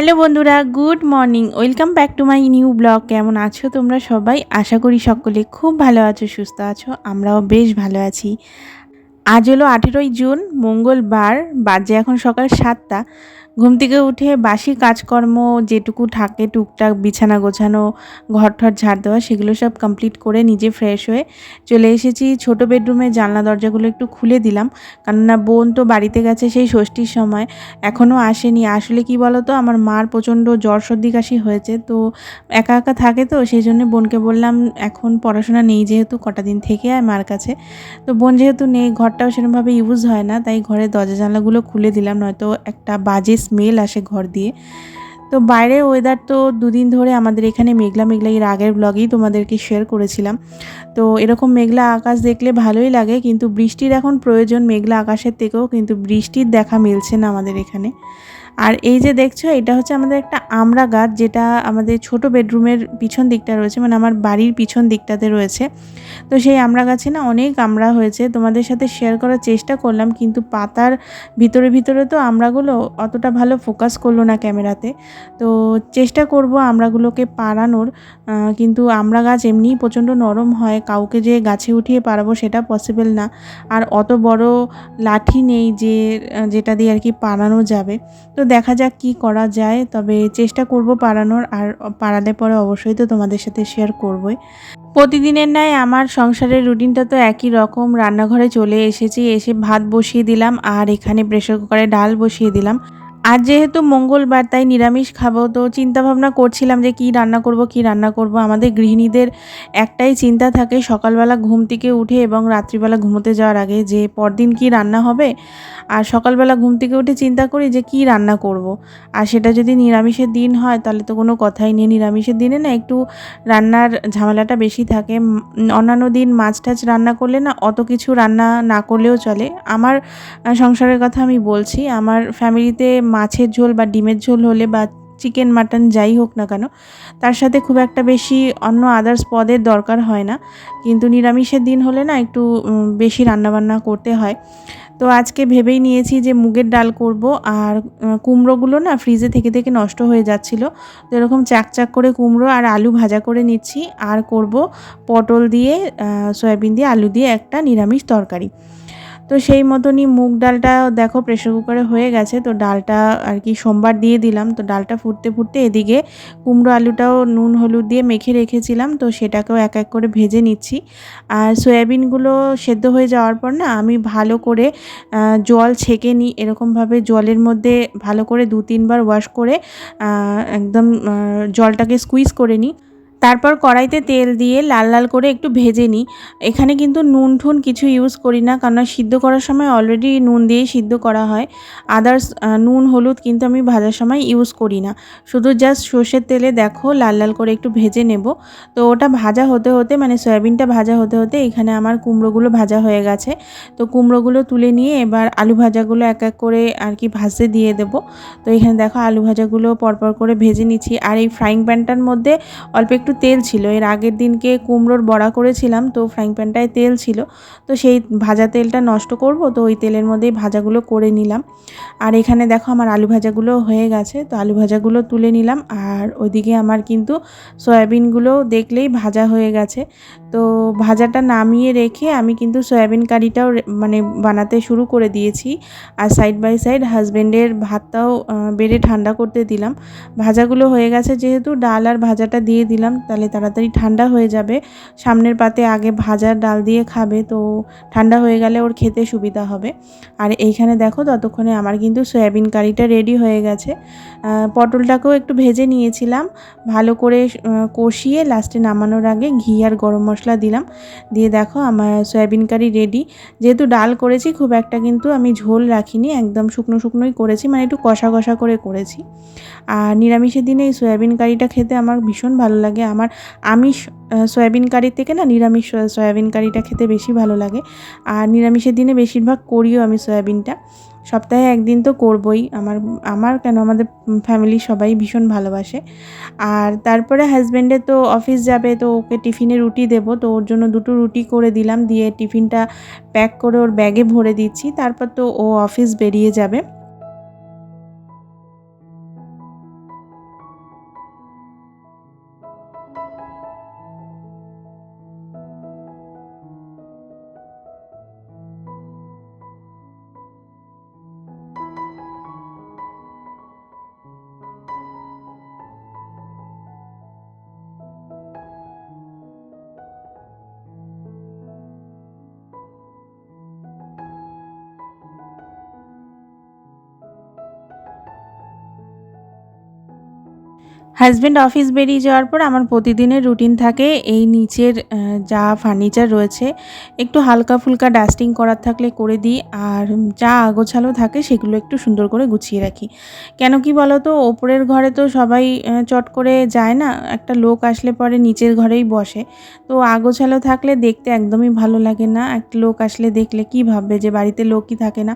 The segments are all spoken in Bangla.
হ্যালো বন্ধুরা, good morning. Welcome back to my new blog. কেমন আছো তোমরা সবাই? আশা করি সকলে খুব ভালো আছো, সুস্থ আছো, আমরাও বেশ ভালো আছি। আজ হলো আঠেরোই জুন, মঙ্গলবার, বাজে এখন সকাল সাতটা। ঘুম থেকে উঠে বাসি কাজকর্ম যেটুকু থাকে, টুকটাক বিছানা গোছানো ঘর ঠর ঝাড় দেওয়া, সেগুলো সব কমপ্লিট করে নিজে ফ্রেশ হয়ে চলে এসেছি। ছোট বেডরুমে জানলা দরজাগুলো একটু খুলে দিলাম, কেননা বোন তো বাড়িতে গেছে সেই ষষ্ঠীর সময় এখনও আসেনি। আসলে কি বলো তো আমার মার প্রচণ্ড জ্বর সর্দি কাশি হয়েছে, তো একা একা থাকে তো, সেই জন্য বোনকে বললাম, এখন পড়াশোনা নেই যেহেতু, কটা দিন থেকে আয় মার কাছে। তো বোন যেহেতু নেই, ঘরটাও সেরকমভাবে ইউজ হয় না, তাই ঘরে দরজা জানলাগুলো খুলে দিলাম, নয়তো একটা বাজে স্মেল আসে ঘর দিয়ে। তো বাইরে ওয়েদার তো দুদিন ধরে আমাদের এখানে মেঘলা মেঘলা, এর আগের ব্লগেই তোমাদেরকে শেয়ার করেছিলাম। তো এরকম মেঘলা আকাশ দেখলে ভালোই লাগে, কিন্তু বৃষ্টির এখন প্রয়োজন মেঘলা আকাশের থেকেও, কিন্তু বৃষ্টির দেখা মিলছে না আমাদের এখানে। আর এই যে দেখছ, এটা হচ্ছে আমাদের একটা আমড়া গাছ, যেটা আমাদের ছোট বেডরুমের পিছন দিকটা রয়েছে মানে আমার বাড়ির পিছন দিকটাতে রয়েছে। তো সেই আমড়া গাছে না অনেক আমড়া হয়েছে, তোমাদের সাথে শেয়ার করার চেষ্টা করলাম, কিন্তু পাতার ভিতরে ভিতরে তো আমড়াগুলো অতটা ভালো ফোকাস করল না ক্যামেরাতে। তো চেষ্টা করব আমড়াগুলোকে পাড়ানোর কিন্তু আমড়া গাছ এমনিই প্রচণ্ড নরম হয়, কাউকে যে গাছে উঠিয়ে পারাবো সেটা পসিবল না। আর অত বড় লাঠি নেই যে, যেটা দিয়ে আর কি পাড়ানো যাবে। তো দেখা যাক কি করা যায়, তবে চেষ্টা করব পারানোর আর পাড়ালে পরে অবশ্যই তো তোমাদের সাথে শেয়ার করবই। প্রতিদিনের ন্যায় আমার সংসারের রুটিনটা তো একই রকম, রান্নাঘরে চলে এসেছি, এসে ভাত বসিয়ে দিলাম আর এখানে প্রেশার কুকারে ডাল বসিয়ে দিলাম। আর যেহেতু মঙ্গলবার, তাই নিরামিষ খাব, তো চিন্তা ভাবনা করছিলাম যে কি রান্না করব, কি রান্না করব। আমাদের গৃহিণীদের একটাই চিন্তা থাকে, সকালবেলা ঘুম থেকে উঠে এবং রাত্রিবেলা ঘুমোতে যাওয়ার আগে যে পরদিন কি রান্না হবে, আর সকালবেলা ঘুম থেকে উঠে চিন্তা করি যে কি রান্না করব। আর সেটা যদি নিরামিষের দিন হয়, তাহলে তো কোনো কথাই নেই। নিরামিষের দিনে না একটু রান্নার ঝামেলাটা বেশি থাকে। অন্যান্য দিন মাছ টাছ রান্না করলে না অত কিছু রান্না না করলেও চলে। আমার সংসারের কথা আমি বলছি। আমার ফ্যামিলিতে মাছের ঝোল বা ডিমের ঝোল হলে বা চিকেন, মাটন যাই হোক না কেন, তার সাথে খুব একটা বেশি অন্য আদার্স পদের দরকার হয় না। কিন্তু নিরামিষের দিন হলে না একটু বেশি রান্নাবান্না করতে হয়। তো আজকে ভেবেই নিয়েছি যে মুগের ডাল করব আর কুমড়োগুলো না ফ্রিজে থেকে থেকে নষ্ট হয়ে যাচ্ছিল। তো এরকম চাকচাক করে কুমড়ো আর আলু ভাজা করে নিচ্ছি আর করব পটল দিয়ে সয়াবিন দিয়ে, আলু দিয়ে একটা নিরামিষ তরকারি। তো সেই মতনই মুগ ডালটা দেখো প্রেশার কুকারে হয়ে গেছে, তো ডালটা আর কি সোমবার দিয়ে দিলাম, তো ডালটা ফুটতে ফুটতে এদিকে কুমড়ো আলুটাও নুন হলুদ দিয়ে মেখে রেখেছিলাম, তো সেটাকেও এক এক করে ভেজে নিচ্ছি। আর সয়াবিনগুলো সেদ্ধ হয়ে যাওয়ার পর না আমি ভালো করে জল ছেঁকে নিই, এরকমভাবে জলের মধ্যে ভালো করে দু তিনবার ওয়াশ করে একদম জলটাকে স্কুইজ করে নিই। তারপর কড়াইতে তেল দিয়ে লাল লাল করে একটু ভেজে নিই। এখানে কিন্তু নুন ঠুন কিছু ইউজ করি না, কারণ সিদ্ধ করার সময় অলরেডি নুন দিয়েই সিদ্ধ করা হয়। আদার্স নুন, হলুদ কিন্তু আমি ভাজার সময় ইউজ করি না। শুধু জাস্ট সর্ষের তেলে দেখো লাল লাল করে একটু ভেজে নেব। তো ওটা ভাজা হতে হতে মানে সয়াবিনটা ভাজা হতে হতে এখানে আমার কুমড়োগুলো ভাজা হয়ে গেছে। তো কুমড়োগুলো তুলে নিয়ে এবার আলু ভাজাগুলো এক এক করে আর কি ভাজতে দিয়ে দেব। তো এখানে দেখো আলু ভাজাগুলো পরপর করে ভেজে নিচ্ছি। আর এই ফ্রাইং প্যানটার মধ্যে অল্প একটু তেল ছিল। এর আগের দিনকে কুমড়োর বড়া করেছিলাম, তো ফ্রাইং প্যানটায় তেল ছিল। তো সেই ভাজা তেলটা নষ্ট করব, তো ওই তেলের মধ্যেই ভাজাগুলো করে নিলাম। আর এখানে দেখো আমার আলু ভাজাগুলো হয়ে গেছে, তো আলু ভাজাগুলো তুলে নিলাম। আর ওইদিকে আমার কিন্তু সয়াবিনগুলো দেখলেই ভাজা হয়ে গেছে। তো ভাজাটা নামিয়ে রেখে আমি কিন্তু সয়াবিন কারিটাও মানে বানাতে শুরু করে দিয়েছি। আর সাইড বাই সাইড হাজব্যান্ডের ভাতটাও বেড়ে ঠান্ডা করতে দিলাম। ভাজাগুলো হয়ে গেছে, যেহেতু ডাল আর ভাজাটা দিয়ে দিলাম তাহলে তাড়াতাড়ি ঠান্ডা হয়ে যাবে। সামনের পাতে আগে ভাজা ডাল দিয়ে খাবে, তো ঠান্ডা হয়ে গেলে ওর খেতে সুবিধা হবে। আর এইখানে দেখো ততক্ষণে আমার কিন্তু সয়াবিন কারিটা রেডি হয়ে গেছে। পটলটাকেও একটু ভেজে নিয়েছিলাম। ভালো করে কষিয়ে লাস্টে নামানোর আগে ঘি আর গরম মশলা দিলাম। দিয়ে দেখো আমার সয়াবিন কারি রেডি। যেহেতু ডাল করেছি, খুব একটা কিন্তু আমি ঝোল রাখিনি। একদম শুকনো শুকনোই করেছি মানে একটু কষা কষা করে করেছি। আর নিরামিষের দিনে এই সয়াবিন কারিটা খেতে আমার ভীষণ ভালো লাগে। আমার আমিষ সয়াবিন কারির থেকে না নিরামিষ সয়াবিন কারিটা খেতে বেশি ভালো লাগে। আর নিরামিষের দিনে বেশিরভাগ করিও আমি সয়াবিনটা। সপ্তাহে একদিন তো করবই। আমার আমার কেন আমাদের ফ্যামিলির সবাই ভীষণ ভালোবাসে। আর তারপরে হাজব্যান্ডের তো অফিস যাবে, তো ওকে টিফিনে রুটি দেব। তো ওর জন্য দুটো রুটি করে দিলাম। দিয়ে টিফিনটা প্যাক করে ওর ব্যাগে ভরে দিচ্ছি। তারপর তো ও অফিস বেরিয়ে যাবে। হাজব্যান্ড অফিস বেরিয়ে যাওয়ার পর আমার প্রতিদিনের রুটিন থাকে এই নিচের যা ফার্নিচার রয়েছে, একটু হালকা ফুলকা ডাস্টিং করার থাকলে করে দিই আর যা আগোছালো থাকে সেগুলো একটু সুন্দর করে গুছিয়ে রাখি। কেন কি বলো তো ওপরের ঘরে তো সবাই চট করে যায় না, একটা লোক আসলে পরে নিচের ঘরেই বসে। তো আগোছালো থাকলে দেখতে একদমই ভালো লাগে না, একটা লোক আসলে দেখলে কি ভাববে যে বাড়িতে লোকই থাকে না,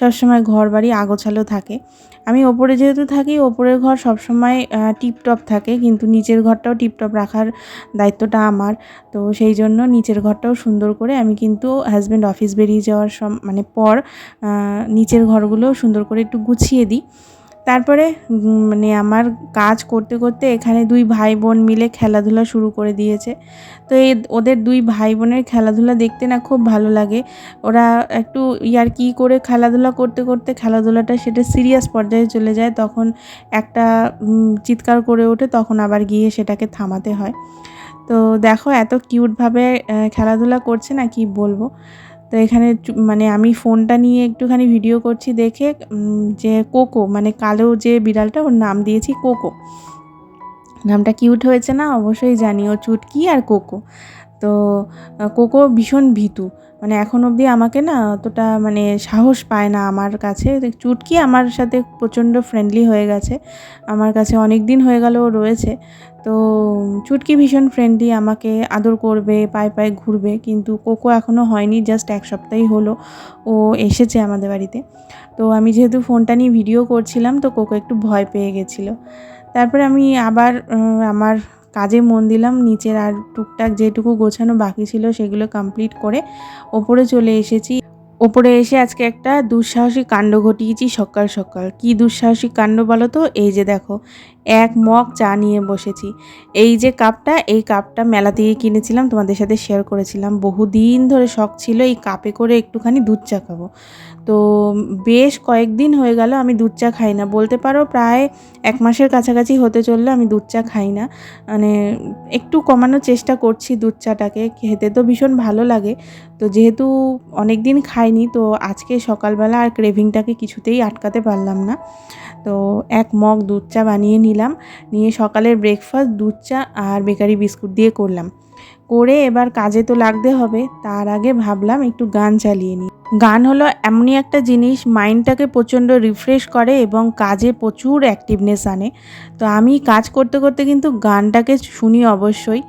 সবসময় ঘর বাড়ি আগোছালো থাকে। আমি ওপরে যেহেতু থাকি, ওপরের ঘর সবসময় টিপটপ থাকে, কিন্তু নিচের ঘরটাও টিপটপ রাখার দায়িত্বটা আমার। তো সেই জন্য নিচের ঘরটাও সুন্দর করে আমি কিন্তু হাজব্যান্ড অফিস বেরিয়ে যাওয়ার সম মানে পর নিচের ঘরগুলো সুন্দর করে একটু গুছিয়ে দিই। তারপরে মানে আমার কাজ করতে করতে এখানে দুই ভাই বোন মিলে খেলাধুলা শুরু করে দিয়েছে। তো এই ওদের দুই ভাই বোনের খেলাধুলা দেখতে না খুব ভালো লাগে। ওরা একটু ইয়ার কি করে খেলাধুলা করতে করতে খেলাধুলাটা সেটা সিরিয়াস পর্যায়ে চলে যায়। তখন একটা চিৎকার করে ওঠে, তখন আবার গিয়ে সেটাকে থামাতে হয়। তো দেখো এত কিউটভাবে খেলাধুলা করছে না কি বলব। তো এখানে মানে আমি ফোনটা নিয়ে একটুখানি ভিডিও করছি দেখে যে কোকো মানে কালো যে বিড়ালটা, ওর নাম দিয়েছি কোকো। নামটা কিউট হয়েছে না, অবশ্যই জানি ও চুটকি আর কোকো। তো কোকো ভীষণ ভীতু। মানে এখন অবধি আমাকে না অতটা মানে সাহস পায় না আমার কাছে। চুটকি আমার সাথে প্রচণ্ড ফ্রেন্ডলি হয়ে গেছে। আমার কাছে অনেক দিন হয়ে গেল ও রয়েছে। তো, চুটকি ভীষণ ফ্রেন্ডলি আমাকে আদর করবে, পায়ে পায়ে ঘুরবে, কিন্তু কোকো এখনও হয়নি জাস্ট এক সপ্তাহই হলো, ও এসেছে আমাদের বাড়িতে। তো আমি যেহেতু ফোনটা নিয়ে ভিডিও করছিলাম, তো কোকো একটু ভয় পেয়ে গেছিল। তারপরে আমি আবার আমার কাজে মন দিলাম, নিচের আর টুকটাক যেটুকু গোছানো বাকি ছিল, সেগুলো কমপ্লিট করে ওপরে চলে এসেছি। ওপরে এসে আজকে একটা দুঃসাহসিক কাণ্ড ঘটিয়েছি সকাল সকাল। কি দুঃসাহসিক কাণ্ড বলো তো? এই যে দেখো এক মগ চা নিয়ে বসেছি। এই যে কাপটা, এই কাপটা মেলা থেকে কিনেছিলাম, তোমাদের সাথে শেয়ার করেছিলাম। বহুদিন ধরে শখ ছিল এই কাপে করে একটুখানি দুধ চা খাব। তো বেশ কয়েকদিন হয়ে গেল আমি দুধ চা খাই না। বলতে পারো প্রায় এক মাসের কাছাকাছি হতে চলল আমি দুধ চা খাই না। মানে একটু কমানোর চেষ্টা করছি দুধ চাটাকে। খেতে তো ভীষণ ভালো লাগে। তো যেহেতু অনেক দিন খাইনি, তো আজকে সকালবেলা আর ক্রেভিংটাকে কিছুতেই আটকাতে পারলাম না। তো এক মগ দুধ চা বানিয়ে নিলাম। নিয়ে সকালের ব্রেকফাস্ট দুধ চা আর বেকারি বিস্কুট দিয়ে করলাম। করে এবার কাজে তো লাগতে হবে, তার আগে ভাবলাম একটু গান চালিয়ে নিই। গান হলো এমনই একটা জিনিস, মাইন্ডটাকে প্রচণ্ড রিফ্রেশ করে এবং কাজে প্রচুর অ্যাক্টিভনেস আনে। তো আমি কাজ করতে করতে কিন্তু গানটাকে শুনি অবশ্যই।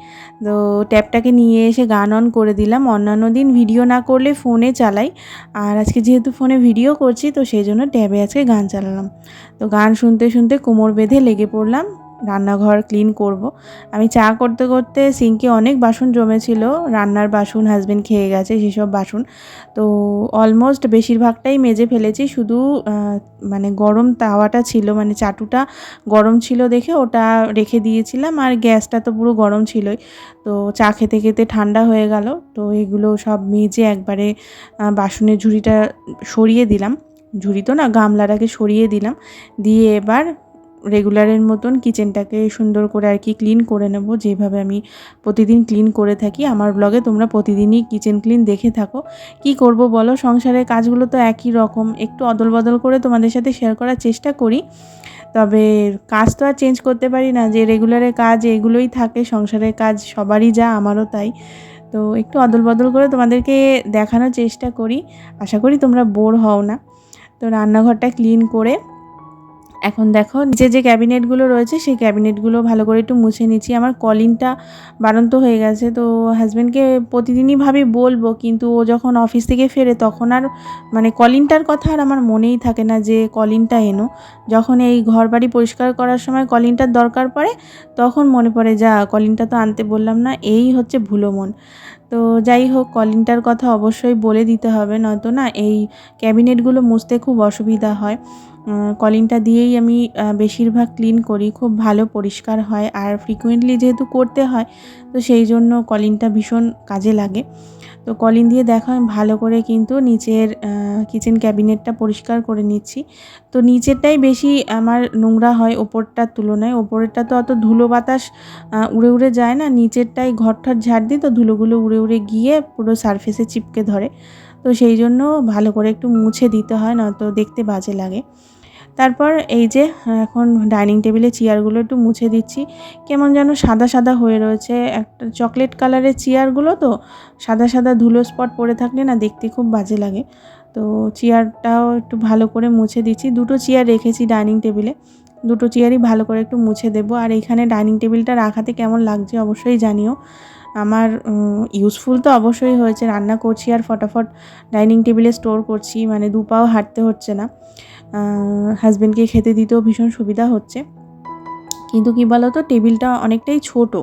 তো ট্যাবটাকে নিয়ে এসে গান অন করে দিলাম। অন্যান্য দিন ভিডিও না করলে ফোনে চালাই। আর আজকে যেহেতু ফোনে ভিডিও করছি, তো সেই জন্য ট্যাবে আজকে গান চালালাম। তো গান শুনতে শুনতে কোমর বেঁধে লেগে পড়লাম। রান্নাঘর ক্লিন করব। আমি চা করতে করতে সিঙ্কে অনেক বাসন জমেছিল, রান্নার বাসন হাজবেন্ড খেয়ে গেছে সেসব বাসন। তো অলমোস্ট বেশিরভাগটাই মেজে ফেলেছি, শুধু মানে গরম তাওয়াটা ছিল মানে চাটুটা গরম ছিল দেখে ওটা রেখে দিয়েছিলাম, আর গ্যাসটা তো পুরো গরম ছিলই। তো চা খেতে খেতে ঠান্ডা হয়ে গেল, তো এগুলো সব মেজে একবারে বাসনের ঝুড়িটা সরিয়ে দিলাম। ঝুড়ি তো না, গামলাটাকে সরিয়ে দিলাম। দিয়ে এবার রেগুলারের মতন কিচেনটাকে সুন্দর করে আর কি ক্লিন করে নেব। যেভাবে আমি প্রতিদিন ক্লিন করে থাকি। আমার ব্লগে তোমরা প্রতিদিনই কিচেন ক্লিন দেখে থাকো। কি করব বলো? সংসারের কাজগুলো তো একই রকম। একটু অদল বদল করে তোমাদের সাথে শেয়ার করার চেষ্টা করি। তবে কাজ তো আর চেঞ্জ করতে পারি না। যে রেগুলারের কাজ এগুলোই থাকে। সংসারের কাজ সবারই যা, আমারও তাই। তো একটু অদল বদল করে তোমাদেরকে দেখানোর চেষ্টা করি। আশা করি তোমরা বোর হও না। তো রান্নাঘরটা ক্লিন করে এখন দেখো, যে যে ক্যাবিনেটগুলো রয়েছে, সেই ক্যাবিনেটগুলো ভালো করে একটু মুছে নিচ্ছি। আমার কলিংটা বাড়ন্ত হয়ে গেছে, তো হাজব্যান্ডকে প্রতিদিনই ভাবি বলব, কিন্তু ও যখন অফিস থেকে ফেরে তখন আর মানে কলিংটার কথা আর আমার মনেই থাকে না যে কলিংটা এনো। যখন এই ঘর বাড়ি পরিষ্কার করার সময় কলিংটার দরকার পড়ে, তখন মনে পড়ে, যা কলিংটা তো আনতে বললাম না, এই হচ্ছে ভুলো মন। তো যাই হোক কলিংটার কথা অবশ্যই বলে দিতে হবে, নয়তো না এই ক্যাবিনেটগুলো মুছতে খুব অসুবিধা হয়। কলিংটা দিয়েই আমি বেশিরভাগ ক্লিন করি। খুব ভালো পরিষ্কার হয় আর ফ্রিকুয়েন্টলি যেহেতু করতে হয়, তো সেই জন্য কলিংটা ভীষণ কাজে লাগে। তো কলিং দিয়ে দেখো আমি ভালো করে কিন্তু নিচের কিচেন ক্যাবিনেটটা পরিষ্কার করে নিচ্ছি। তো নিচেরটাই বেশি আমার নোংরা হয় ওপরটার তুলনায়। ওপরেরটা তো অত ধুলো বাতাস উড়ে উড়ে যায় না। নিচেরটাই ঘরটার ঝাড় দিই, তো ধুলোগুলো উড়ে উড়ে গিয়ে পুরো সারফেসে চিপকে ধরে। তো সেই জন্য ভালো করে একটু মুছে দিতে হয়, নয়তো দেখতে বাজে লাগে। তারপর এই যে, এখন ডাইনিং টেবিলে চেয়ারগুলো একটু মুছে দিচ্ছি। কেমন যেন সাদা সাদা হয়ে রয়েছে। একটা চকলেট কালারের চেয়ারগুলো তো, সাদা সাদা ধুলো স্পট পড়ে থাকলে না দেখতে খুব বাজে লাগে। তো চেয়ারটাও একটু ভালো করে মুছে দিচ্ছি। দুটো চেয়ার রেখেছি ডাইনিং টেবিলে। দুটো চেয়ারই ভালো করে একটু মুছে দেবো। আর এখানে ডাইনিং টেবিলটা রাখাতে কেমন লাগছে অবশ্যই জানিও। আমার ইউজফুল তো অবশ্যই হয়েছে। রান্না করছি আর ফটাফট ডাইনিং টেবিলে স্টোর করছি। মানে দু পাও হাঁটতে হচ্ছে না। হাজব্যান্ডকে খেতে দিতেও ভীষণ সুবিধা হচ্ছে। কিন্তু কী বলো তো টেবিলটা অনেকটাই ছোট।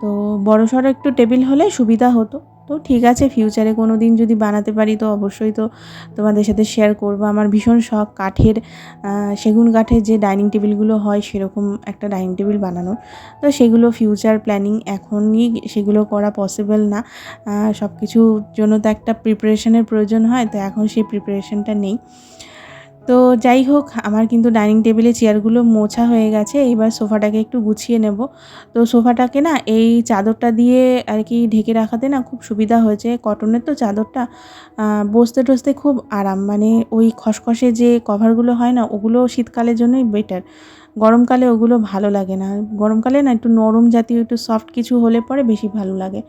তো বড় সড়ো একটু টেবিল হলে সুবিধা হতো। তো ঠিক আছে ফিউচারে কোনো দিন যদি বানাতে পারি তো অবশ্যই তো তোমাদের সাথে শেয়ার করব। আমার ভীষণ শখ কাঠের সেগুন কাঠের যে ডাইনিং টেবিলগুলো হয় সেরকম একটা ডাইনিং টেবিল বানানোর। তো সেগুলো ফিউচার প্ল্যানিং এখনই সেগুলো করা পসিবল না। সব কিছুর জন্য তো একটা প্রিপারেশনের প্রয়োজন হয়, তো এখন সেই প্রিপারেশনটা নেই। তো যাই হোক, আমার কিন্তু ডাইনিং টেবিলে চেয়ারগুলো মোছা হয়ে গেছে। এইবার সোফাটাকে একটু গুছিয়ে নেব। তো সোফাটাকে না, এই চাদরটা দিয়ে আর কি ঢেকে রাখাতে না খুব সুবিধা হয়েছে। কটনের তো চাদরটা বসতে টসতে খুব আরাম। মানে ওই খসখসে যে কভারগুলো হয় না, ওগুলো শীতকালের জন্যই বেটার গরমকালে ওগুলো ভালো লাগে না। গরমকালে না একটু নরম জাতীয়, একটু সফট কিছু হলে পরে বেশি ভালো লাগে।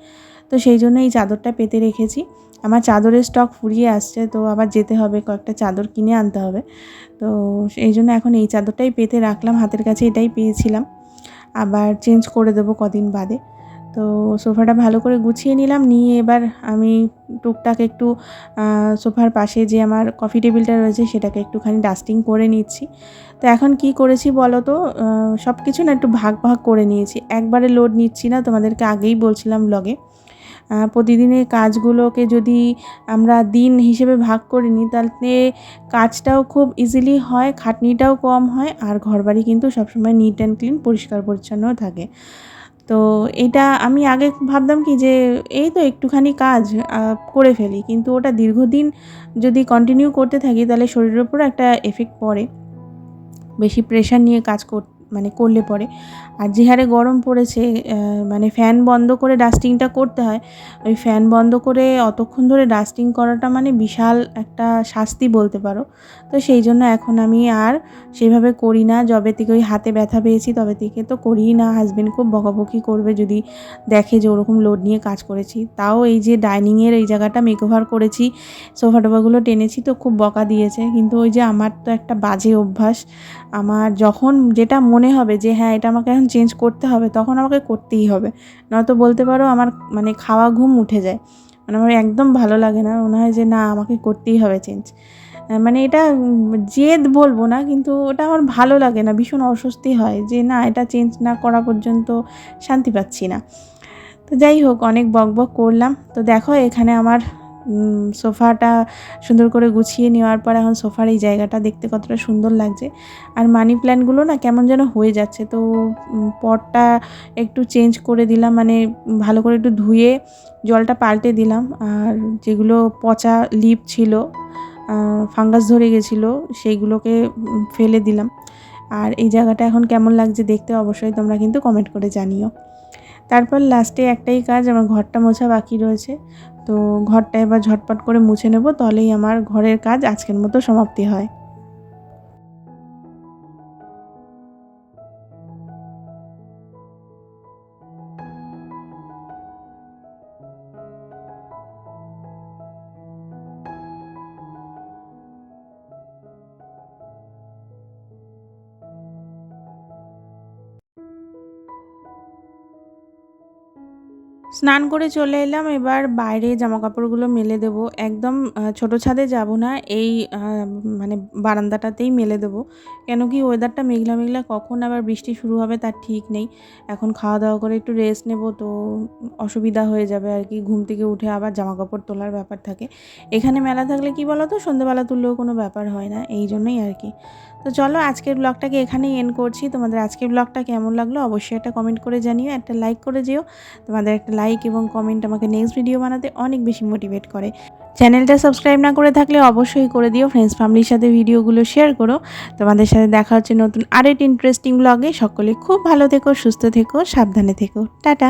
তো সেই জন্য এই চাদরটা পেতে রেখেছি। আমার চাদরের স্টক ফুরিয়ে আসছে, তো আবার যেতে হবে, কয়েকটা চাদর কিনে আনতে হবে। তো এই জন্য এখন এই চাদরটাই পেতে রাখলাম, হাতের কাছে এটাই পেয়েছিলাম। আবার চেঞ্জ করে দেবো কদিন বাদে। তো সোফাটা ভালো করে গুছিয়ে নিলাম, নিয়ে এবার আমি টুকটাক একটু সোফার পাশে যে আমার কফি টেবিলটা রয়েছে, সেটাকে একটুখানি ডাস্টিং করে নিচ্ছি। তো এখন কি করেছি বলো তো? সব কিছু না একটু ভাগ ভাগ করে নিয়েছি। একবারে লোড নিচ্ছি না, তোমাদেরকে আগেই বলছিলাম ব্লগে প্রতিদিনের কাজগুলোকে যদি আমরা দিন হিসেবে ভাগ করে নিই, তাহলে কাজটাও খুব ইজিলি হয়, খাটনিটাও কম হয়, আর ঘরবাড়ি কিন্তু সবসময় নিট অ্যান্ড ক্লিন পরিষ্কার পরিচ্ছন্ন থাকে। তো এটা আমি আগে ভাবতাম কি যে, এই তো একটুখানি কাজ করে ফেলি, কিন্তু ওটা দীর্ঘদিন যদি কন্টিনিউ করতে থাকি, তাহলে শরীরের উপর একটা এফেক্ট পড়ে। বেশি প্রেশার নিয়ে কাজ করতে মানে করলে পরে। আর যে হারে গরম পড়েছে মানে ফ্যান বন্ধ করে ডাস্টিংটা করতে হয়, ওই ফ্যান বন্ধ করে অতক্ষণ ধরে ডাস্টিং করাটা মানে বিশাল একটা শাস্তি বলতে পারো। তো সেই জন্য এখন আমি আর সেভাবে করি না। যবে থেকে ওই হাতে ব্যথা পেয়েছি, তবে থেকে তো করিই না। হাজব্যান্ড খুব বকাবকি করবে যদি দেখে যে ওরকম লোড নিয়ে কাজ করেছি। তাও এই যে ডাইনিংয়ের এই জায়গাটা মেকওভার করেছি সোফা টোফাগুলো টেনেছি তো খুব বকা দিয়েছে। কিন্তু ওই যে আমার তো একটা বাজে অভ্যাস। আমার যখন যেটা মনে হবে যে হ্যাঁ এটা আমাকে এখন চেঞ্জ করতে হবে, তখন আমাকে করতেই হবে। নয়তো বলতে পারো আমার মানে খাওয়া ঘুম উঠে যায়। মানে আমার একদম ভালো লাগে না, মনে হয় যে, না, আমাকে করতেই হবে চেঞ্জ মানে এটা জেদ বলব না, কিন্তু ওটা আমার ভালো লাগে না, ভীষণ অস্বস্তি হয় যে, না, এটা চেঞ্জ না করা পর্যন্ত শান্তি পাচ্ছি না। তো যাই হোক, অনেক বক বক করলাম। তো দেখো, এখানে আমার সোফাটা সুন্দর করে গুছিয়ে নেওয়ার পর এখন সোফার এই জায়গাটা দেখতে কতটা সুন্দর লাগছে। আর মানি প্ল্যান্টগুলো না কেমন যেন হয়ে যাচ্ছে। তো পটটা একটু চেঞ্জ করে দিলাম মানে ভালো করে একটু ধুয়ে জলটা পাল্টে দিলাম। আর যেগুলো পচা লিপ ছিল ফাঙ্গাস ধরে গেছিল, সেইগুলোকে ফেলে দিলাম। আর এই জায়গাটা এখন কেমন লাগছে দেখতে অবশ্যই তোমরা কিন্তু কমেন্ট করে জানিও। তারপর লাস্টে একটাই কাজ, আমার ঘরটা মোছা বাকি রয়েছে। তো ঘরটা এবার ঝটপট করে মুছে নেব, তাহলেই আমার ঘরের কাজ আজকের মতো সমাপ্তি হয়। স্নান করে চলে এলাম। এবার বাইরে জামা কাপড়গুলো মেলে দেবো। একদম ছোট ছাদে যাব না, এই মানে বারান্দাটাতেই মেলে দেবো। কেন কি ওয়েদারটা মেঘলা মেঘলা, কখন আবার বৃষ্টি শুরু হবে তার ঠিক নেই। এখন খাওয়া দাওয়া করে একটু রেস্ট নেব তো অসুবিধা হয়ে যাবে আর কি, ঘুম থেকে উঠে আবার জামা কাপড় তোলার ব্যাপার থাকে। এখানে মেলা থাকলে কি বলো তো সন্ধ্যেবেলা তুললেও কোনো ব্যাপার হয় না, এই জন্যই আর কি। তো চলো আজকের ব্লগটাকে এখানেই এন্ড করছি। তোমাদের আজকের ব্লগটা কেমন লাগল অবশ্যই একটা কমেন্ট করে জানিও, একটা লাইক করে যেও। তোমাদের একটা লাইক এবং কমেন্ট আমাকে নেক্সট ভিডিও বানাতে অনেক বেশি মোটিভেট করে। চ্যানেলটা সাবস্ক্রাইব না করে থাকলে অবশ্যই করে দিও ফ্রেন্ডস ফ্যামিলির সাথে ভিডিওগুলো শেয়ার করো। তোমাদের সাথে দেখা হচ্ছে নতুন আরেকটি ইন্টারেস্টিং ব্লগে সকলে খুব ভালো থেকো, সুস্থ থেকো, সাবধানে থেকো। টাটা!